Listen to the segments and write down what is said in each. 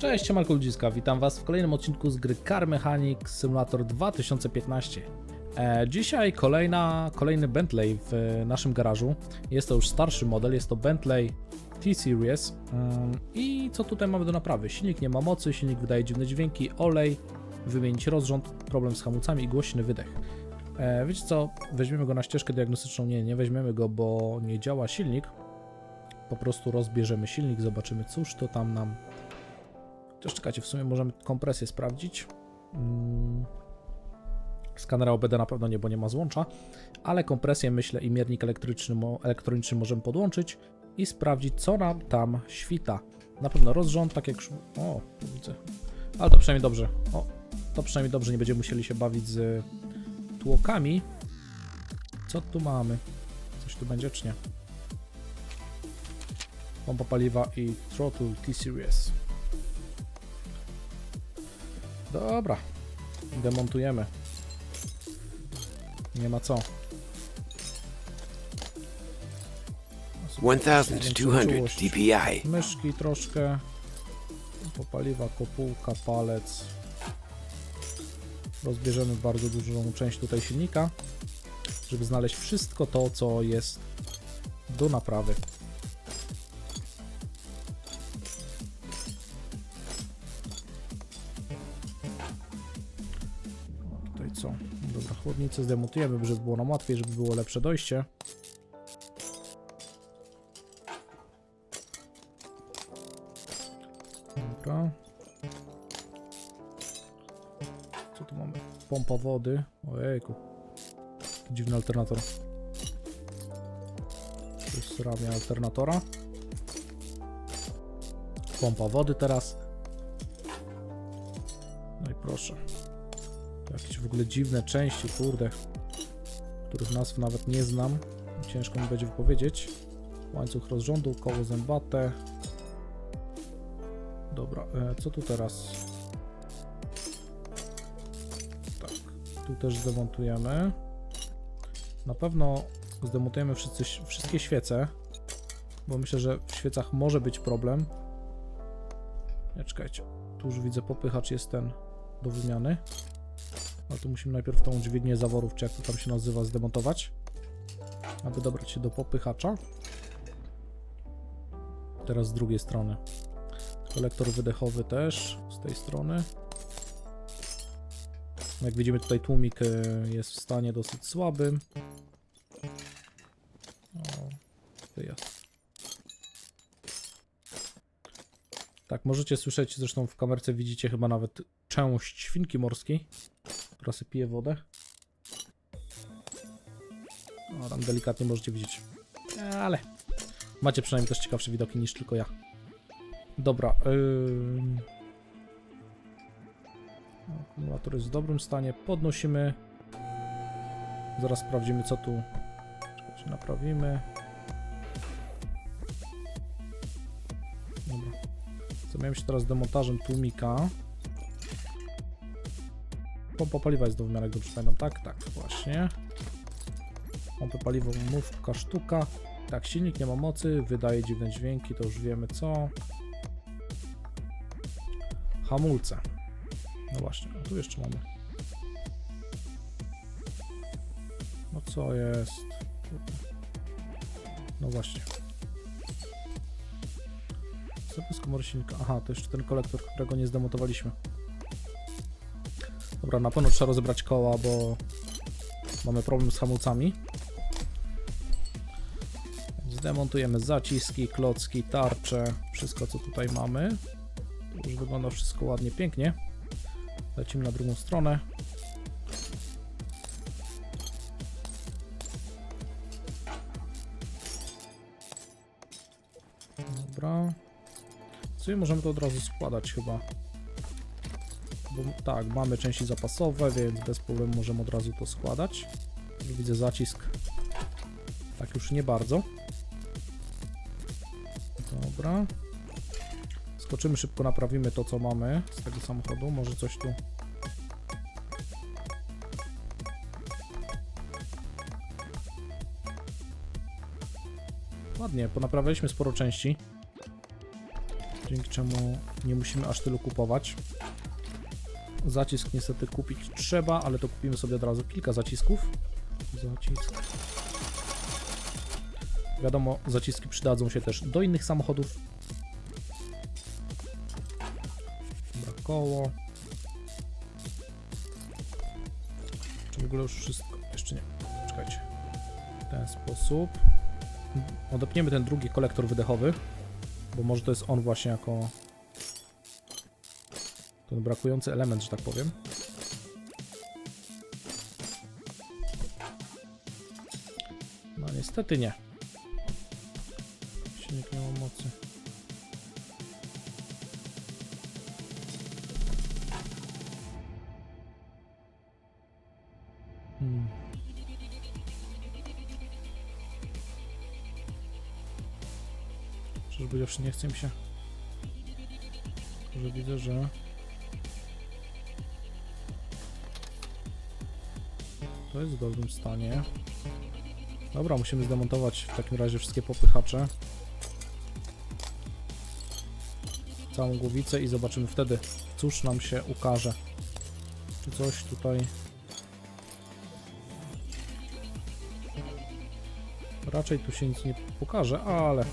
Cześć, siemanko ludziska, witam was w kolejnym odcinku z gry Car Mechanic Simulator 2015. E, dzisiaj kolejna, kolejny Bentley w e, naszym garażu. Jest to już starszy model, jest to Bentley T-Series. Ym, I co tutaj mamy do naprawy? Silnik nie ma mocy, silnik wydaje dziwne dźwięki, olej, wymienić rozrząd, problem z hamulcami i głośny wydech. E, wiecie co, weźmiemy go na ścieżkę diagnostyczną, nie, nie weźmiemy go, bo nie działa silnik. Po prostu rozbierzemy silnik, zobaczymy cóż to tam nam też czekajcie, w sumie możemy kompresję sprawdzić. Mm. Skanera OBD na pewno nie, bo nie ma złącza, ale kompresję myślę i miernik elektryczny, elektroniczny możemy podłączyć i sprawdzić, co nam tam świta. Na pewno rozrząd, tak jak. O, widzę. Ale to przynajmniej dobrze. O, to przynajmniej dobrze, nie będziemy musieli się bawić z tłokami. Co tu mamy? Coś tu będzie, czy nie? Pompa paliwa i throttle T-Series. Dobra. Demontujemy. Nie ma co. 1200 DPI. Myszki troszkę. Popaliwa, kopułka, palec. Rozbierzemy bardzo dużą część tutaj silnika, żeby znaleźć wszystko to, co jest do naprawy. Dobra, chłodnicę zdemontujemy, żeby było nam łatwiej, żeby było lepsze dojście. Dobra. Co tu mamy? Pompa wody. Ojejku. Dziwny alternator. To jest ramię alternatora. Pompa wody teraz. No i proszę. Jakieś w ogóle dziwne części, kurde. Których nazw nawet nie znam. Ciężko mi będzie wypowiedzieć. Łańcuch rozrządu, koło zębate, Dobra, e, co tu teraz? Tak, tu też zdemontujemy. Na pewno zdemontujemy wszyscy, wszystkie świece, bo myślę, że w świecach może być problem. Nie, czekajcie. Tu już widzę popychacz jest ten do wymiany. Ale tu musimy najpierw tą dźwignię zaworów, czy jak to tam się nazywa, zdemontować. Aby dobrać się do popychacza. Teraz z drugiej strony. Kolektor wydechowy też z tej strony. Jak widzimy tutaj tłumik e, jest w stanie dosyć słabym. O, wyjazd. Tak, możecie słyszeć, zresztą w kamerce widzicie chyba nawet część świnki morskiej, która sobie pije wodę. O, tam delikatnie możecie widzieć. Ale macie przynajmniej też ciekawsze widoki niż tylko ja. Dobra. Yy... Akumulator jest w dobrym stanie. Podnosimy. Zaraz sprawdzimy, co tu naprawimy. Zajmiemy się teraz demontażem tłumika. Pompa paliwa jest do wymiaru, jak dobrze pamiętam. Tak, tak, właśnie. Pompę paliwową, mówka, sztuka. Tak, silnik nie ma mocy, wydaje dziwne dźwięki, to już wiemy co. Hamulce. No właśnie, a tu jeszcze mamy. No co jest? No właśnie. Zapis komory silnika. Aha, to jeszcze ten kolektor, którego nie zdemontowaliśmy. Dobra, na pewno trzeba rozebrać koła, bo mamy problem z hamulcami. Zdemontujemy zaciski, klocki, tarcze, wszystko co tutaj mamy. To już wygląda wszystko ładnie, pięknie. Lecimy na drugą stronę. Dobra. Możemy to od razu składać chyba. Bo, tak, mamy części zapasowe, więc bez problemu możemy od razu to składać. Widzę zacisk. Tak już nie bardzo. Dobra. Skoczymy szybko, naprawimy to, co mamy z tego samochodu. Może coś tu. Ładnie, ponaprawialiśmy sporo części. Dzięki czemu nie musimy aż tylu kupować. Zacisk niestety kupić trzeba, ale to kupimy sobie od razu kilka zacisków. Zacisk. Wiadomo, zaciski przydadzą się też do innych samochodów. Dobra, koło. Czy w ogóle już wszystko? Jeszcze nie. Czekajcie. W ten sposób. Odepniemy ten drugi kolektor wydechowy, bo może to jest on właśnie jako ten brakujący element, że tak powiem. No niestety nie. Silnik nie ma mocy. Powiedziawszy nie chce mi się. Że widzę, że... To jest w dobrym stanie. Dobra, musimy zdemontować w takim razie wszystkie popychacze. Całą głowicę i zobaczymy wtedy, cóż nam się ukaże. Czy coś tutaj... Raczej tu się nic nie pokaże, ale...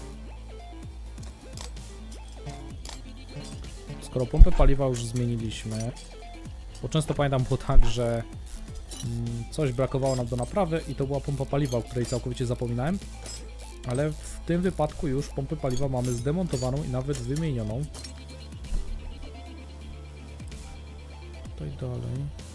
Skoro pompę paliwa już zmieniliśmy, bo często pamiętam było tak, że mm, coś brakowało nam do naprawy i to była pompa paliwa, o której całkowicie zapominałem, ale w tym wypadku już pompę paliwa mamy zdemontowaną i nawet wymienioną. Tutaj dalej.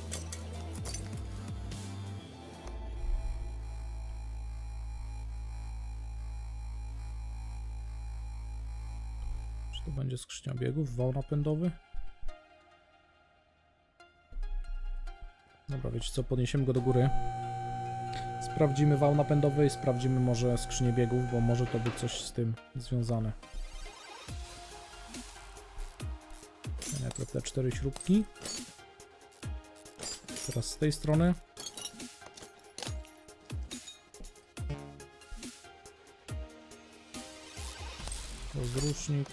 To będzie skrzynia biegów, wał napędowy? Dobra, wiecie co, podniesiemy go do góry. Sprawdzimy wał napędowy i sprawdzimy może skrzynię biegów, bo może to być coś z tym związane. Najpierw te cztery śrubki. Teraz z tej strony. Rozrusznik.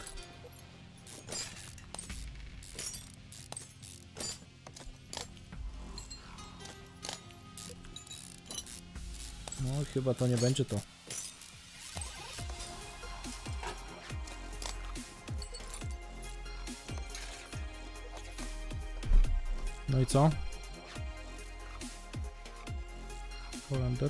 Chyba to nie będzie to. No i co? Holender.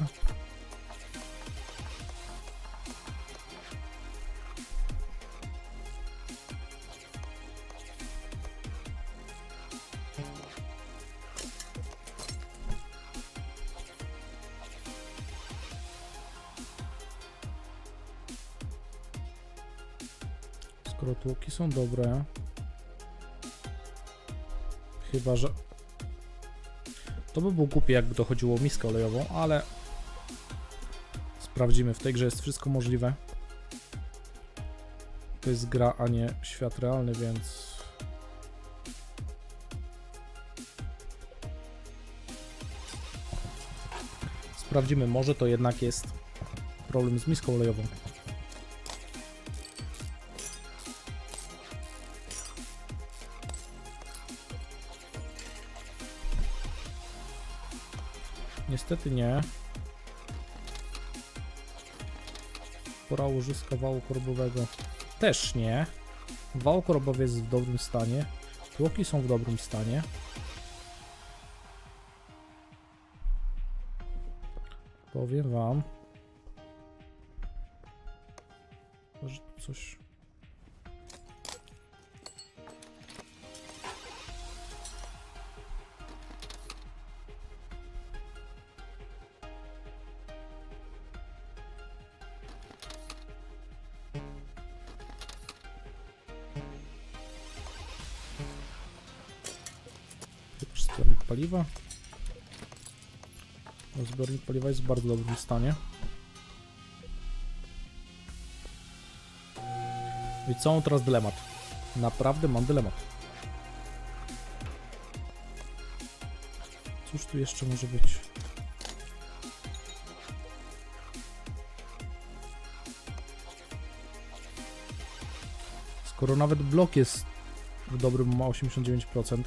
Skoro tłoki są dobre. Chyba, że... To by było głupie, jakby to chodziło o miskę olejową, ale... Sprawdzimy. W tej grze jest wszystko możliwe. To jest gra, a nie świat realny, więc... Sprawdzimy, może to jednak jest problem z miską olejową. Niestety nie. Pora łożyska wału korbowego też nie. Wał korbowy jest w dobrym stanie. Tłoki są w dobrym stanie. Powiem wam, że coś... paliwa. Zbiornik paliwa jest w bardzo dobrym stanie. I co teraz dylemat? Naprawdę mam dylemat. Cóż tu jeszcze może być? Skoro nawet blok jest w dobrym, ma 89%.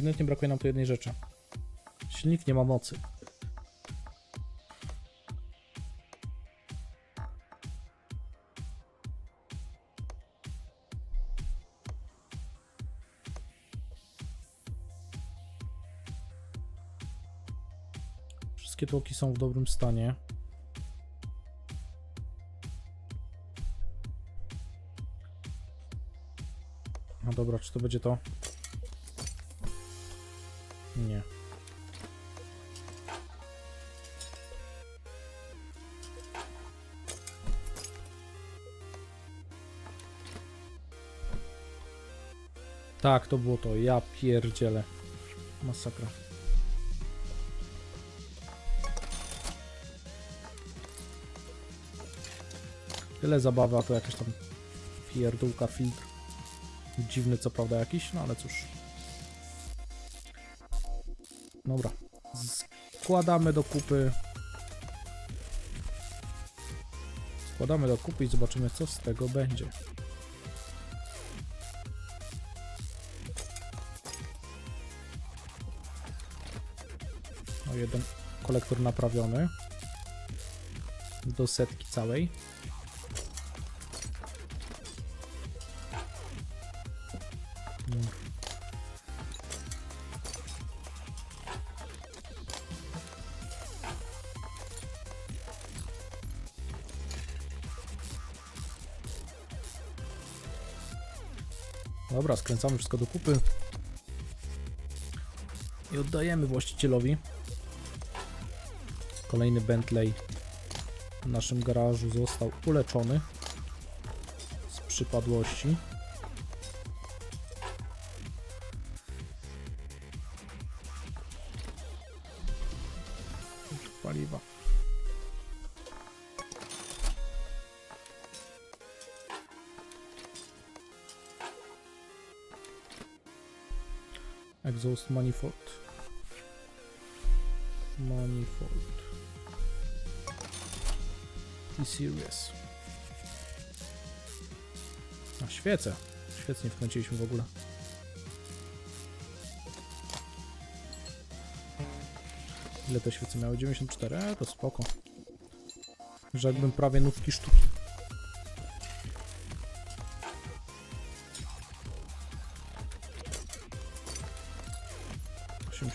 Ewidentnie brakuje nam tu jednej rzeczy. Silnik nie ma mocy. Wszystkie tłoki są w dobrym stanie. No dobra, czy to będzie to? Nie. Tak, to było to. Ja pierdzielę. Masakra. Tyle zabawy, a to jakaś tam pierdółka, filtr. Dziwny co prawda jakiś, no ale cóż. Dobra. Składamy do kupy. Składamy do kupy i zobaczymy co z tego będzie. O, jeden kolektor naprawiony. Do setki całej. Dobra, skręcamy wszystko do kupy i oddajemy właścicielowi. Kolejny Bentley w naszym garażu został uleczony z przypadłości. Exhaust manifold. Manifold. T-Series. A świece. Świec nie wkręciliśmy w ogóle. Ile te świece miały? 94? E, to spoko. Że jakbym prawie nówki sztuki.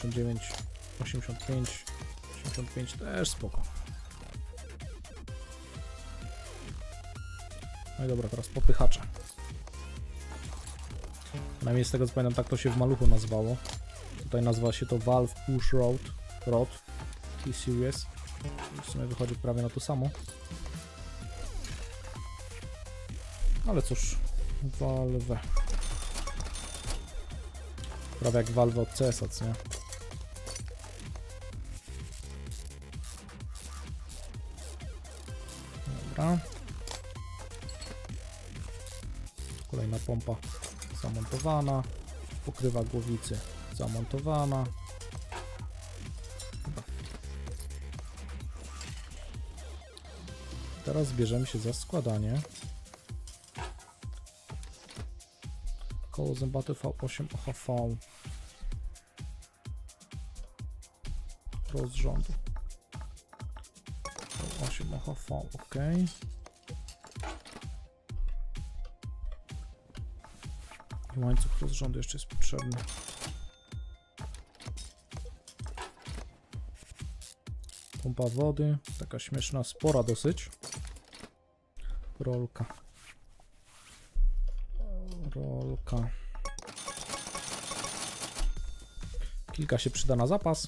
Osiemdziesiąt dziewięć, osiemdziesiąt pięć, osiemdziesiąt pięć też spoko. No i dobra, teraz popychacze. Najmniej z tego co pamiętam, tak to się w maluchu nazywało. Tutaj nazywa się to Valve Push Rod, Rod T-Series. W sumie wychodzi prawie na to samo. Ale cóż, Valve. Prawie jak Valve od co nie? Zamontowana. Pokrywa głowicy zamontowana. Teraz bierzemy się za składanie. Koło zębaty V8 OHV rozrządu. V8 OHV, ok. Łańcuch rozrządu jeszcze jest potrzebny. Pompa wody, taka śmieszna, spora dosyć. Rolka. Rolka. Kilka się przyda na zapas.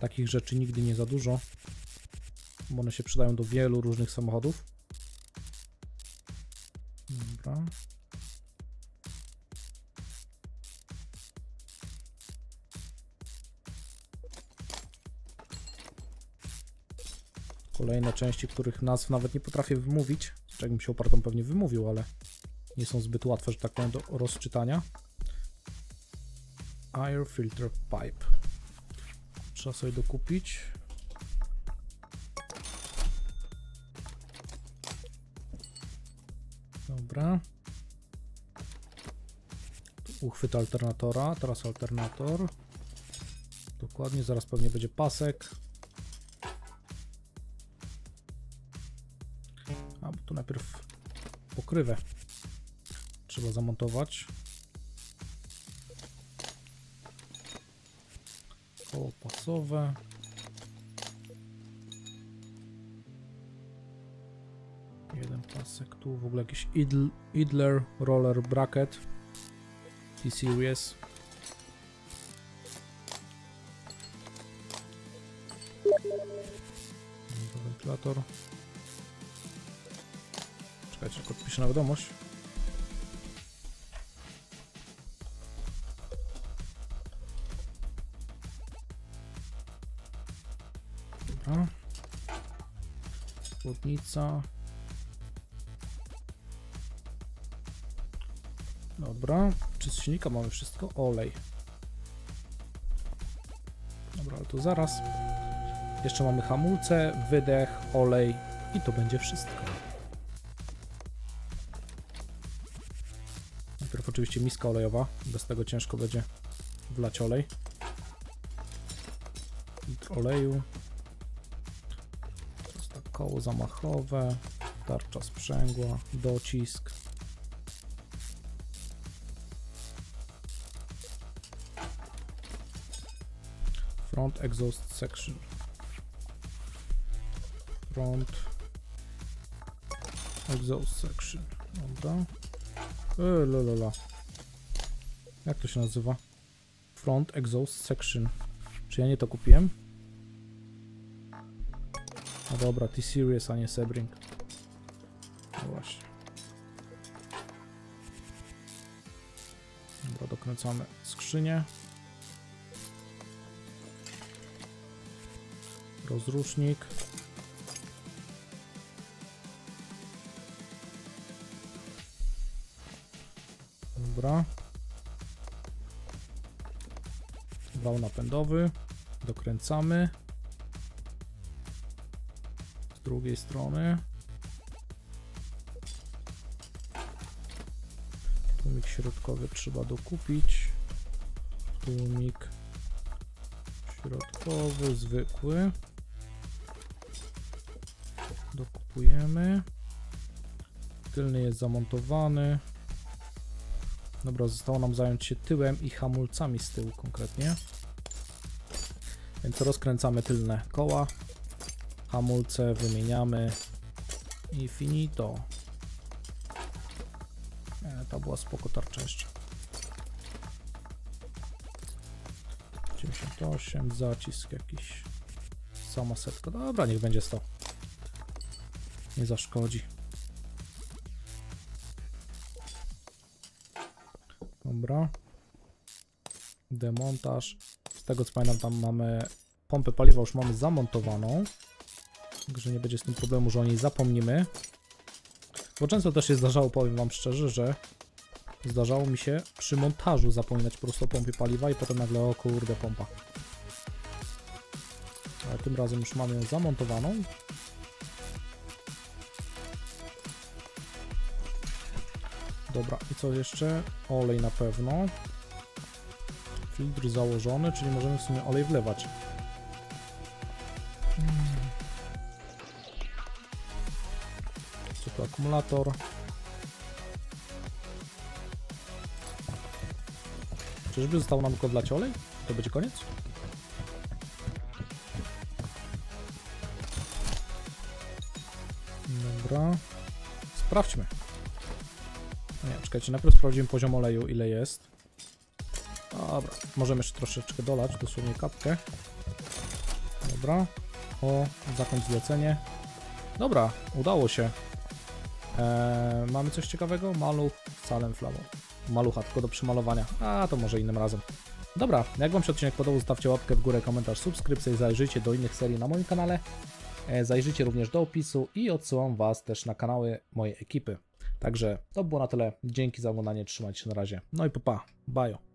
Takich rzeczy nigdy nie za dużo, bo one się przydają do wielu różnych samochodów. Części, których nazw nawet nie potrafię wymówić. Jakbym się opartą pewnie wymówił, ale nie są zbyt łatwe, że tak powiem, do rozczytania. Air filter pipe. Trzeba sobie dokupić. Dobra. Uchwyt alternatora, teraz alternator. Dokładnie, zaraz pewnie będzie pasek. Pokrywę trzeba zamontować. Koło pasowe. Jeden pasek tu, w ogóle jakiś idl, idler roller bracket T-Series. Wentylator. Czekajcie, tylko odpiszę na wiadomość. Dobra. Chłodnica. Dobra. Czy z silnika mamy wszystko? Olej. Dobra, ale to zaraz. Jeszcze mamy hamulce, wydech, olej i to będzie wszystko. Oczywiście miska olejowa, bez tego ciężko będzie wlać olej. Litr oleju. Tak koło zamachowe, tarcza sprzęgła, docisk. Front exhaust section. Front exhaust section. Dobra. Eee, lolala. Jak to się nazywa? Front exhaust section. Czy ja nie to kupiłem? No dobra, T-Series, a nie Sebring. No właśnie. Dobra, dokręcamy skrzynię. Rozrusznik. Dobra. Wał napędowy. Dokręcamy. Z drugiej strony. Tłumik środkowy trzeba dokupić. Tłumik środkowy, zwykły. Dokupujemy. Tylny jest zamontowany. Dobra, zostało nam zająć się tyłem i hamulcami z tyłu konkretnie. Więc rozkręcamy tylne koła. Hamulce wymieniamy. I finito. E, to była spoko tarcza jeszcze. 98, zacisk jakiś. Sama setka. Dobra, niech będzie 100. Nie zaszkodzi. Dobra. Demontaż. Z tego co pamiętam, tam mamy pompę paliwa już mamy zamontowaną. Także nie będzie z tym problemu, że o niej zapomnimy. Bo często też się zdarzało, powiem wam szczerze, że zdarzało mi się przy montażu zapominać po prostu o pompie paliwa i potem nagle o kurde pompa. Ale tym razem już mamy ją zamontowaną. Dobra, i co jeszcze? Olej na pewno. Filtr założony, czyli możemy w sumie olej wlewać. Co to akumulator? Czyżby zostało nam tylko wlać olej? To będzie koniec? Dobra. Sprawdźmy. Nie, czekajcie, najpierw sprawdzimy poziom oleju, ile jest. Dobra, możemy jeszcze troszeczkę dolać, dosłownie kapkę. Dobra. O, zakończ zlecenie. Dobra, udało się. Eee, mamy coś ciekawego? Maluch salem flamą. Malucha, tylko do przymalowania. A, to może innym razem. Dobra, jak Wam się odcinek podobał, zostawcie łapkę w górę, komentarz, subskrypcję i zajrzyjcie do innych serii na moim kanale. E, Zajrzyjcie również do opisu i odsyłam Was też na kanały mojej ekipy. Także to było na tyle. Dzięki za oglądanie, trzymajcie się na razie. No i papa, bajo.